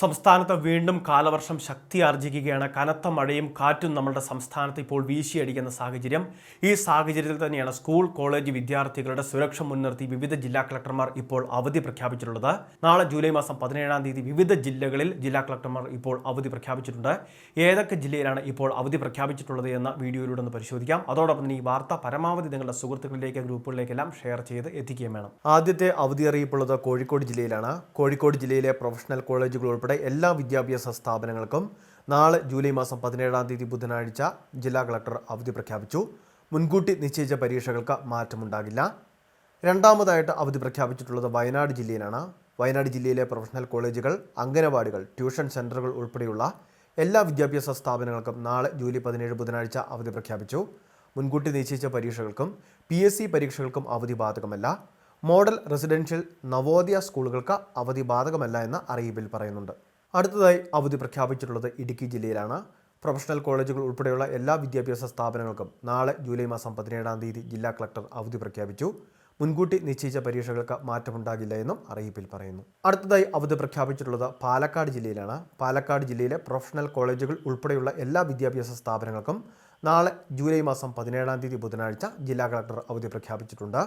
സംസ്ഥാനത്ത് വീണ്ടും കാലവർഷം ശക്തി ശക്തിയാർജിക്കുകയാണ്. കനത്ത മഴയും കാറ്റും നമ്മുടെ സംസ്ഥാനത്ത് ഇപ്പോൾ വീശിയടിക്കുന്ന സാഹചര്യം. ഈ സാഹചര്യത്തിൽ തന്നെയാണ് സ്കൂൾ കോളേജ് വിദ്യാർത്ഥികളുടെ സുരക്ഷ മുൻനിർത്തി വിവിധ ജില്ലാ കളക്ടർമാർ ഇപ്പോൾ അവധി പ്രഖ്യാപിച്ചിട്ടുള്ളത്. നാളെ ജൂലൈ മാസം പതിനേഴാം തീയതി വിവിധ ജില്ലകളിൽ ജില്ലാ കളക്ടർമാർ ഇപ്പോൾ അവധി പ്രഖ്യാപിച്ചിട്ടുണ്ട്. ഏതൊക്കെ ജില്ലയിലാണ് ഇപ്പോൾ അവധി പ്രഖ്യാപിച്ചിട്ടുള്ളത് എന്ന വീഡിയോയിലൂടെ ഒന്ന് പരിശോധിക്കാം. അതോടൊപ്പം തന്നെ ഈ വാർത്ത പരമാവധി നിങ്ങളുടെ സുഹൃത്തുക്കളിലേക്ക് ഗ്രൂപ്പുകളിലേക്കെല്ലാം ഷെയർ ചെയ്ത് എത്തിക്കുകയും വേണം. ആദ്യത്തെ അവധി അറിയിപ്പുള്ളത് കോഴിക്കോട് ജില്ലയിലാണ്. കോഴിക്കോട് ജില്ലയിലെ പ്രൊഫഷണൽ കോളേജുകൾ ഉൾപ്പെടെ എല്ലാ വിദ്യാഭ്യാസ സ്ഥാപനങ്ങൾക്കും നാളെ ജൂലൈ മാസം പതിനേഴാം തീയതി ബുധനാഴ്ച ജില്ലാ കളക്ടർ അവധി പ്രഖ്യാപിച്ചു. മുൻകൂട്ടി നിശ്ചയിച്ച പരീക്ഷകൾക്ക് മാറ്റമുണ്ടാകില്ല. രണ്ടാമതായിട്ട് അവധി പ്രഖ്യാപിച്ചിട്ടുള്ളത് വയനാട് ജില്ലയിലാണ്. വയനാട് ജില്ലയിലെ പ്രൊഫഷണൽ കോളേജുകൾ അംഗനവാടികൾ ട്യൂഷൻ സെന്ററുകൾ ഉൾപ്പെടെയുള്ള എല്ലാ വിദ്യാഭ്യാസ സ്ഥാപനങ്ങൾക്കും നാളെ ജൂലൈ പതിനേഴ് ബുധനാഴ്ച അവധി പ്രഖ്യാപിച്ചു. മുൻകൂട്ടി നിശ്ചയിച്ച പരീക്ഷകൾക്കും പി പരീക്ഷകൾക്കും അവധി ബാധകമല്ല. മോഡൽ റെസിഡൻഷ്യൽ നവോദയ സ്കൂളുകൾക്ക് അവധി ബാധകമല്ല എന്ന് അറിയിപ്പിൽ പറയുന്നുണ്ട്. അടുത്തതായി അവധി പ്രഖ്യാപിച്ചിട്ടുള്ളത് ഇടുക്കി ജില്ലയിലാണ്. പ്രൊഫഷണൽ കോളേജുകൾ ഉൾപ്പെടെയുള്ള എല്ലാ വിദ്യാഭ്യാസ സ്ഥാപനങ്ങൾക്കും നാളെ ജൂലൈ മാസം പതിനേഴാം തീയതി ജില്ലാ കളക്ടർ അവധി പ്രഖ്യാപിച്ചു. മുൻകൂട്ടി നിശ്ചയിച്ച പരീക്ഷകൾക്ക് മാറ്റമുണ്ടാകില്ല എന്നും അറിയിപ്പിൽ പറയുന്നു. അടുത്തതായി അവധി പ്രഖ്യാപിച്ചിട്ടുള്ളത് പാലക്കാട് ജില്ലയിലാണ്. പാലക്കാട് ജില്ലയിലെ പ്രൊഫഷണൽ കോളേജുകൾ ഉൾപ്പെടെയുള്ള എല്ലാ വിദ്യാഭ്യാസ സ്ഥാപനങ്ങൾക്കും നാളെ ജൂലൈ മാസം പതിനേഴാം തീയതി ബുധനാഴ്ച ജില്ലാ കളക്ടർ അവധി പ്രഖ്യാപിച്ചിട്ടുണ്ട്.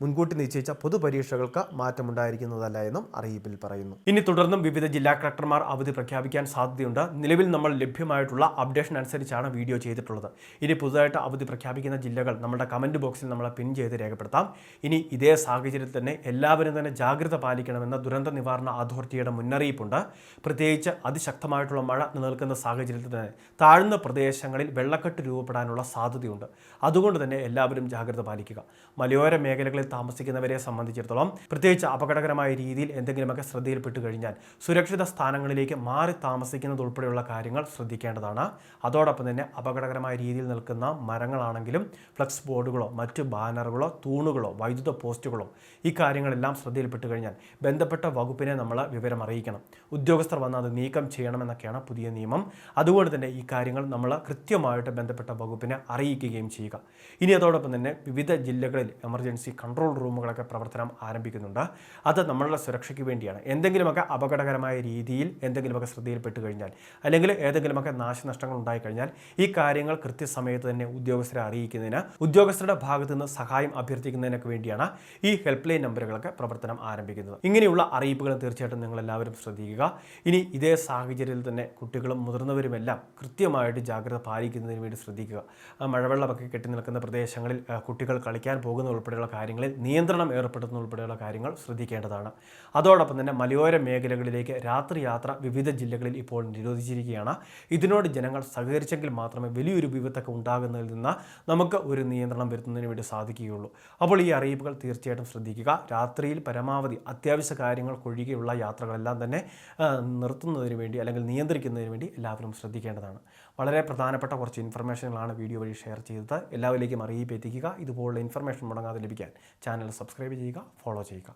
മുൻകൂട്ടി നിശ്ചയിച്ച പൊതുപരീക്ഷകൾക്ക് മാറ്റമുണ്ടായിരിക്കുന്നതല്ല എന്നും അറിയിപ്പിൽ പറയുന്നു. ഇനി തുടർന്നും വിവിധ ജില്ലാ കളക്ടർമാർ അവധി പ്രഖ്യാപിക്കാൻ സാധ്യതയുണ്ട്. നിലവിൽ നമ്മൾ ലഭ്യമായിട്ടുള്ള അപ്ഡേഷൻ അനുസരിച്ചാണ് വീഡിയോ ചെയ്തിട്ടുള്ളത്. ഇനി പുതുതായിട്ട് അവധി പ്രഖ്യാപിക്കുന്ന ജില്ലകൾ നമ്മുടെ കമന്റ് ബോക്സിൽ നമ്മളെ പിൻ ചെയ്ത് രേഖപ്പെടുത്താം. ഇനി ഇതേ സാഹചര്യത്തിൽ തന്നെ എല്ലാവരും തന്നെ ജാഗ്രത പാലിക്കണമെന്ന ദുരന്ത നിവാരണ അതോറിറ്റിയുടെ മുന്നറിയിപ്പുണ്ട്. പ്രത്യേകിച്ച് അതിശക്തമായിട്ടുള്ള മഴ നിലനിൽക്കുന്ന സാഹചര്യത്തിൽ തന്നെ താഴ്ന്ന പ്രദേശങ്ങളിൽ വെള്ളക്കെട്ട് രൂപപ്പെടാനുള്ള സാധ്യതയുണ്ട്. അതുകൊണ്ട് തന്നെ എല്ലാവരും ജാഗ്രത പാലിക്കുക. മലയോര മേഖലകളിൽ താമസിക്കുന്നവരെ സംബന്ധിച്ചിടത്തോളം പ്രത്യേകിച്ച് അപകടകരമായ രീതിയിൽ എന്തെങ്കിലുമൊക്കെ ശ്രദ്ധയിൽപ്പെട്ട് കഴിഞ്ഞാൽ സുരക്ഷിത സ്ഥാനങ്ങളിലേക്ക് മാറി താമസിക്കുന്നത് ഉൾപ്പെടെയുള്ള കാര്യങ്ങൾ ശ്രദ്ധിക്കേണ്ടതാണ്. അതോടൊപ്പം തന്നെ അപകടകരമായ രീതിയിൽ നിൽക്കുന്ന മരങ്ങളാണെങ്കിലും ഫ്ലക്സ് ബോർഡുകളോ മറ്റ് ബാനറുകളോ തൂണുകളോ വൈദ്യുത പോസ്റ്റുകളോ ഈ കാര്യങ്ങളെല്ലാം ശ്രദ്ധയിൽപ്പെട്ട് കഴിഞ്ഞാൽ ബന്ധപ്പെട്ട വകുപ്പിനെ നമ്മൾ വിവരം അറിയിക്കണം. ഉദ്യോഗസ്ഥർ വന്ന് അത് നീക്കം ചെയ്യണമെന്നൊക്കെയാണ് പുതിയ നിയമം. അതുകൊണ്ട് തന്നെ ഈ കാര്യങ്ങൾ നമ്മൾ കൃത്യമായിട്ട് ബന്ധപ്പെട്ട വകുപ്പിനെ അറിയിക്കുകയും ചെയ്യുക. ഇനി അതോടൊപ്പം തന്നെ വിവിധ ജില്ലകളിൽ എമർജൻസി കൺട്രോൾ റൂമുകളൊക്കെ പ്രവർത്തനം ആരംഭിക്കുന്നുണ്ട്. അത് നമ്മളുടെ സുരക്ഷയ്ക്ക് വേണ്ടിയാണ്. എന്തെങ്കിലുമൊക്കെ അപകടകരമായ രീതിയിൽ എന്തെങ്കിലുമൊക്കെ ശ്രദ്ധയിൽപ്പെട്ട് കഴിഞ്ഞാൽ അല്ലെങ്കിൽ ഏതെങ്കിലുമൊക്കെ നാശനഷ്ടങ്ങൾ ഉണ്ടായിക്കഴിഞ്ഞാൽ ഈ കാര്യങ്ങൾ കൃത്യസമയത്ത് തന്നെ ഉദ്യോഗസ്ഥരെ അറിയിക്കുന്നതിന് ഉദ്യോഗസ്ഥരുടെ ഭാഗത്തു നിന്ന് സഹായം അഭ്യർത്ഥിക്കുന്നതിനൊക്കെ വേണ്ടിയാണ് ഈ ഹെൽപ്പ് ലൈൻ നമ്പറുകളൊക്കെ പ്രവർത്തനം ആരംഭിക്കുന്നത്. ഇങ്ങനെയുള്ള അറിയിപ്പുകൾ തീർച്ചയായിട്ടും നിങ്ങൾ എല്ലാവരും ശ്രദ്ധിക്കുക. ഇനി ഇതേ സാഹചര്യത്തിൽ തന്നെ കുട്ടികളും മുതിർന്നവരുമെല്ലാം കൃത്യമായിട്ട് ജാഗ്രത പാലിക്കുന്നതിന് വേണ്ടി ശ്രദ്ധിക്കുക. മഴവെള്ളമൊക്കെ കെട്ടി നിൽക്കുന്ന പ്രദേശങ്ങളിൽ കുട്ടികൾ കളിക്കാൻ പോകുന്ന ഉൾപ്പെടെയുള്ള കാര്യങ്ങളിൽ നിയന്ത്രണം ഏർപ്പെടുത്തുന്ന ഉൾപ്പെടെയുള്ള കാര്യങ്ങൾ ശ്രദ്ധിക്കേണ്ടതാണ്. അതോടൊപ്പം തന്നെ മലയോര മേഖലകളിലേക്ക് രാത്രി യാത്ര വിവിധ ജില്ലകളിൽ ഇപ്പോൾ നിരോധിച്ചിരിക്കുകയാണ്. ഇതിനോട് ജനങ്ങൾ സഹകരിച്ചെങ്കിൽ മാത്രമേ വലിയൊരു വിപത്തൊക്കെ ഉണ്ടാകുന്നതിൽ നിന്ന് നമുക്ക് ഒരു നിയന്ത്രണം വരുത്തുന്നതിന് വേണ്ടി സാധിക്കുകയുള്ളൂ. അപ്പോൾ ഈ അറിയിപ്പുകൾ തീർച്ചയായിട്ടും ശ്രദ്ധിക്കുക. രാത്രിയിൽ പരമാവധി അത്യാവശ്യ കാര്യങ്ങൾക്കൊഴികെയുള്ള യാത്രകളെല്ലാം തന്നെ നിർത്തുന്നതിന് വേണ്ടി അല്ലെങ്കിൽ നിയന്ത്രിക്കുന്നതിന് വേണ്ടി എല്ലാവരും ശ്രദ്ധിക്കേണ്ടതാണ്. വളരെ പ്രധാനപ്പെട്ട കുറച്ച് ഇൻഫർമേഷനുകളാണ് വീഡിയോ വഴി ഷെയർ ചെയ്തത്. എല്ലാവരിലേക്കും അറിയിപ്പ് എത്തിക്കുക. ഇതുപോലുള്ള ഇൻഫർമേഷൻ മുടങ്ങാതെ ലഭിക്കാൻ ചാനൽ സബ്സ്ക്രൈബ് ചെയ്യുക ഫോളോ ചെയ്യുക.